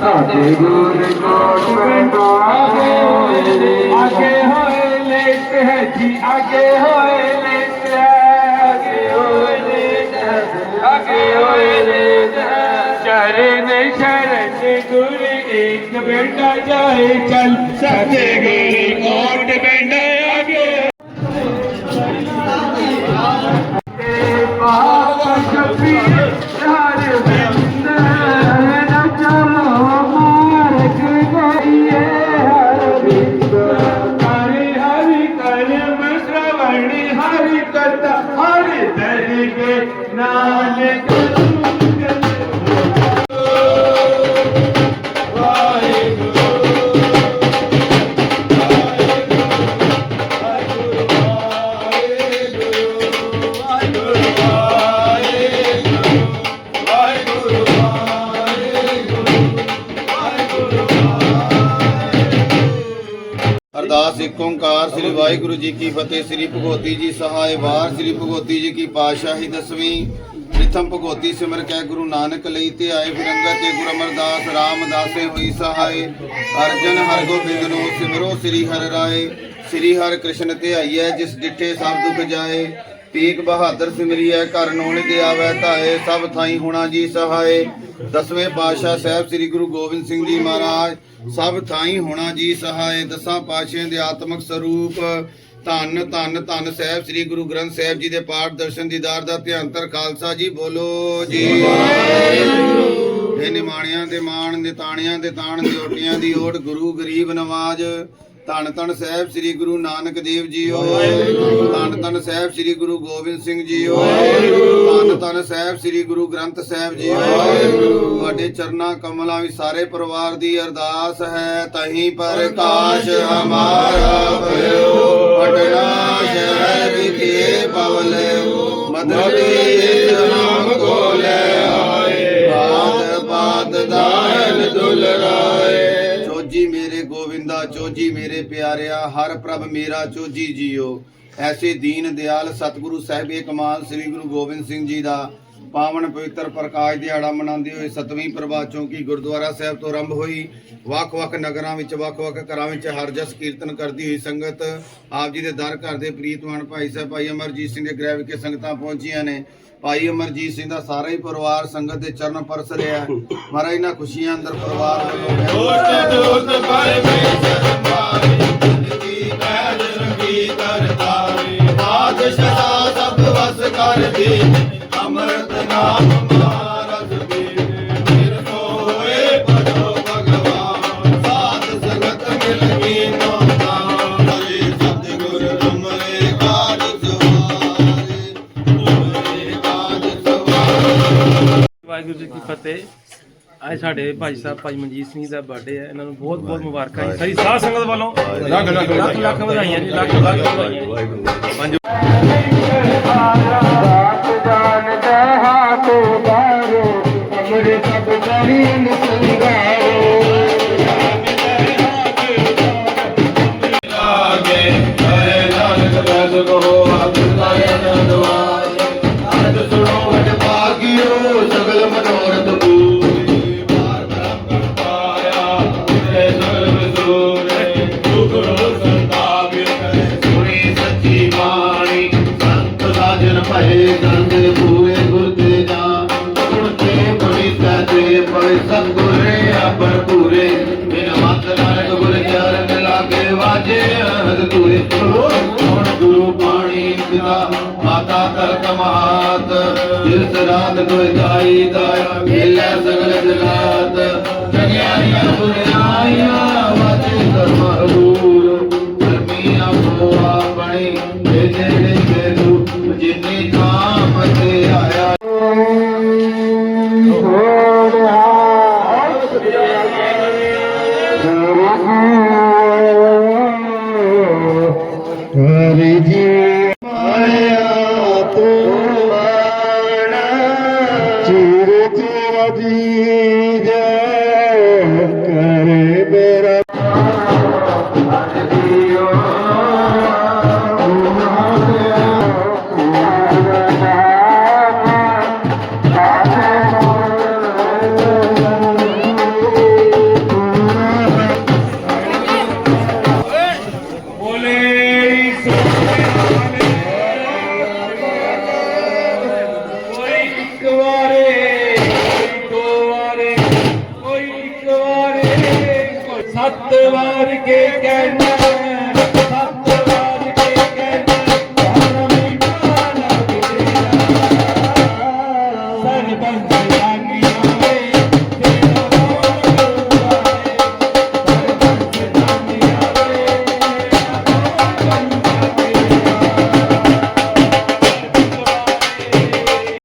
ਸਾਡੇ ਗੁਰ ਕੋਟ ਪਿੰਡ ਆਗੇ ਹੋਏ ਨੇ। ਆਗੇ ਹੋਏ ਲੇਟ ਹੈ ਜੀ, ਆਗੇ ਹੋਏ ਲੇਟ ਹੈ ਆਗੇ ਹੋਏ ਲੇਟ ਹੈ ਆਗੇ ਹੋਏ ਲੇਟ ਹੈ ਚਰਨ ਸ਼ਰਨ ਗੁਰ ਇੱਕ ਬੇਟਾ ਜਾਏ, ਚੱਲ ਸਾਡੇ ਅਰਦਾਸ ਇੱਕ ਓੰਕਾਰ ਸ੍ਰੀ ਵਾਹਿਗੁਰੂ ਜੀ ਕੀ ਫਤਿਹ, ਸ੍ਰੀ ਭਗਵਤੀ ਜੀ ਸਹਾਇ ਵਾਰ ਸ੍ਰੀ ਭਗਵਤੀ ਜੀ ਕੀ ਪਾਤਸ਼ਾਹੀ ਦਸਵੀਂ। ਪ੍ਰਥਮ ਭਗਵਤੀ ਸਿਮਰ ਕੈ ਗੁਰੂ ਨਾਨਕ ਲਈ ਤੇ ਆਏ ਫਿਰੰਗਤ ਤੇ ਗੁਰੂ ਅਮਰਦਾਸ ਰਾਮਦਾਸੇ ਹੋਈ ਸਹਾਇ ਅਰਜਨ ਹਰਿ ਗੋਬਿੰਦ ਨੂੰ ਸਿਮਰੋ ਸ੍ਰੀ ਹਰਿ ਰਾਏ। ਸ੍ਰੀ ਹਰਿ ਕ੍ਰਿਸ਼ਨ ਧਿਆਈਐ ਜਿਸ ਡਿਠੇ ਸਭ ਦੁਖ ਜਾਏ। ਤੀਕ ਬਹਾਦਰ ਸਿਮਰੀਐ, ਘਰ ਨੋਣ ਤੇ ਆਵੈ ਧਾਏ, ਸਭ ਥਾਈ ਹੋਣਾ ਜੀ ਸਹਾਏ। ਦਸਵੇਂ ਪਾਤਸ਼ਾਹ ਸਾਹਿਬ ਸ੍ਰੀ ਗੁਰੂ ਗੋਬਿੰਦ ਸਿੰਘ ਜੀ ਮਹਾਰਾਜ, ਸਭ ਥਾਈ ਹੋਣਾ ਜੀ ਸਹਾਏ। ਦਸਾਂ ਪਾਤਸ਼ਾਹਾਂ ਦੇ ਆਤਮਿਕ ਸਰੂਪ ਧੰਨ ਧੰਨ ਧੰਨ ਸਾਹਿਬ, ਸ੍ਰੀ ਗੁਰੂ ਗ੍ਰੰਥ ਸਾਹਿਬ ਜੀ ਦੇ ਪਾਠ ਦਰਸ਼ਨ ਦੀਦਾਰ ਦਾ ਧਿਆਨਤਰ ਖਾਲਸਾ ਜੀ, ਬੋਲੋ ਜੀ। ਇਹ ਨਿਮਾਣਿਆਂ ਦੇ ਮਾਣ, ਨਿਤਾਣਿਆਂ ਦੇ ਤਾਣ ਦਿਓਟੀਆਂ ਦੀ ਓਟ ਗੁਰੂ ਗਰੀਬ ਨਵਾਜ। ਧੰਨ ਧੰਨ ਸਾਹਿਬ, ਸ੍ਰੀ ਗੁਰੂ ਨਾਨਕ ਦੇਵ ਜੀਓ ਧੰਨ ਧੰਨ ਸਾਹਿਬ, ਸ੍ਰੀ ਗੁਰੂ ਗੋਬਿੰਦ ਸਿੰਘ ਜੀਓ ਧੰਨ ਧੰਨ ਸਾਹਿਬ, ਸ੍ਰੀ ਗੁਰੂ ਗ੍ਰੰਥ ਸਾਹਿਬ ਜੀਓ ਤੁਹਾਡੇ ਚਰਨਾ ਕਮਲਾਂ ਵਿੱਚ ਸਾਰੇ ਪਰਿਵਾਰ ਦੀ ਅਰਦਾਸ ਹੈ, ਤਹੀਂ ਪ੍ਰਕਾਸ਼ ਹਮਾਰਾ ਭਇਓ ਪਟਨਾ ਸ਼ਹਿਰ ਵਿਖੇ ਪਵਲਿਓ ਮਦਰੀ ਨਾਮ ਕੋਲੇ ਆਏ ਬਾਤ ਬਾਤ ਦਾਇਲ ਦੁਲਰਾਏ ਚੋਜੀ ਮੇਰੇ ਗੋਵਿੰਦਾ ਚੋਜੀ ਮੇਰੇ ਪਿਆਰਿਆ ਹਰ ਪ੍ਰਭ ਮੇਰਾ ਚੋਜੀ ਜੀਓ ਐਸੇ ਦੀਨ ਦਿਆਲ ਸਤਿਗੁਰੂ ਸਾਹਿਬ ਏ ਕਮਾਲ ਸ੍ਰੀ ਗੁਰੂ ਗੋਬਿੰਦ ਸਿੰਘ ਜੀ ਦਾ ਪਾਵਨ ਪਵਿੱਤਰ ਪ੍ਰਕਾਸ਼ ਦਿਹਾੜਾ ਮਨਾਉਂਦੇ ਹੋਏ ਸਤਵੀਂ ਪ੍ਰਭਾਤ ਚੌਂਕੀ ਗੁਰਦੁਆਰਾ ਸਾਹਿਬ ਤੋਂ ਆਰੰਭ ਹੋਈ। ਵੱਖ-ਵੱਖ ਨਗਰਾਂ ਵਿੱਚ ਵੱਖ-ਵੱਖ ਘਰਾਂ ਵਿੱਚ ਹਰ ਜਸ ਕੀਰਤਨ ਕਰਦੀ ਹੋਈ ਸੰਗਤ ਆਪ ਜੀ ਦੇ ਦਰ ਘਰ ਦੇ ਪ੍ਰੀਤਵਾਨ ਭਾਈ ਸਾਹਿਬ ਭਾਈ ਅਮਰਜੀਤ ਸਿੰਘ ਦੇ ਗ੍ਰਹਿ ਵਿਖੇ ਸੰਗਤਾਂ ਪਹੁੰਚੀਆਂ ਨੇ। ਭਾਈ ਅਮਰਜੀਤ ਸਿੰਘ ਦਾ ਸਾਰਾ ਹੀ ਪਰਿਵਾਰ ਸੰਗਤ ਦੇ ਚਰਨ ਪਰਸ ਰਿਹਾ। ਮਹਾਰਾਜ ਇਹਨਾਂ ਖੁਸ਼ੀਆਂ ਅੰਦਰ ਪਰਿਵਾਰ ਵੱਲੋਂ ਅਮਰਤ ਵਾਹਿਗੁਰੂ ਜੀ ਕੀ ਫਤਿਹ। ਅੱਜ ਸਾਡੇ ਭਾਈ ਸਾਹਿਬ ਭਾਈ ਮਨਜੀਤ ਸਿੰਘ ਦਾ ਬਰਥਡੇ ਹੈ। ਇਹਨਾਂ ਨੂੰ ਬਹੁਤ ਬਹੁਤ ਮੁਬਾਰਕਾਂ ਜੀ। ਸਾਰੀ ਸਾਧ ਸੰਗਤ ਵੱਲੋਂ ਲੱਖ ਲੱਖ ਲੱਖ ਲੱਖ ਵਧਾਈਆਂ ਜੀ ਲੱਖ ਲੱਖ ਵਧਾਈਆਂ ਭਏ ਸੰਗ ਪੂਰੇ ਗੁਰ ਤੇ ਜਾਨ ਗੁਣ ਤੇ ਬੜੀ ਤੇ ਪਵੇ ਸਤਿਗੁਰੇ ਆਪਰ ਪੂਰੇ। ਬਿਨ ਮਤ ਨਾਨਕ ਗੁਰ ਚਰਨ ਲਾਗੇ ਵਾਜੇ, ਅਨੰਦ ਤੂਰੇ ਹੁਣ ਗੁਰੂ ਪਾਣੀ ਪਿਤਾ, ਮਾਤਾ ਤਰਕ ਮਹਾਤ। ਜਿਸ ਰਾਤ ਕੋਈ ਦਾਈ ਦਾਇਆ ਮੇਲੇ ਸਗਲ ਜਲਾਤ। ਹਰੀ ਜੀ তোমার কে কেন